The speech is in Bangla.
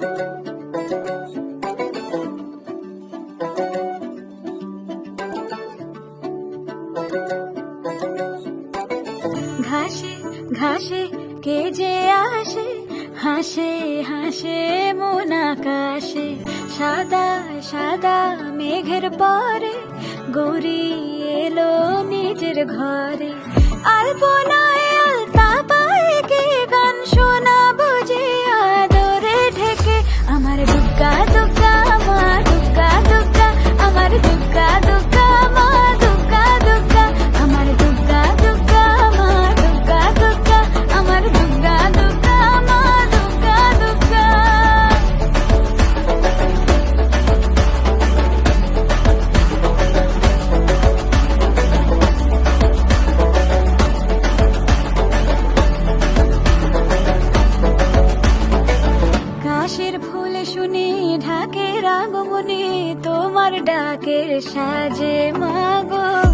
ঘাসে ঘাসে কে যে আসে? হাসে হাসে মন আকাশে। সাদা সাদা মেঘের পরে গড়িয়ে এলো নিজের ঘরে। শুনে ঢাকের আগমনে তোমার ডাকের সাজে মাগো।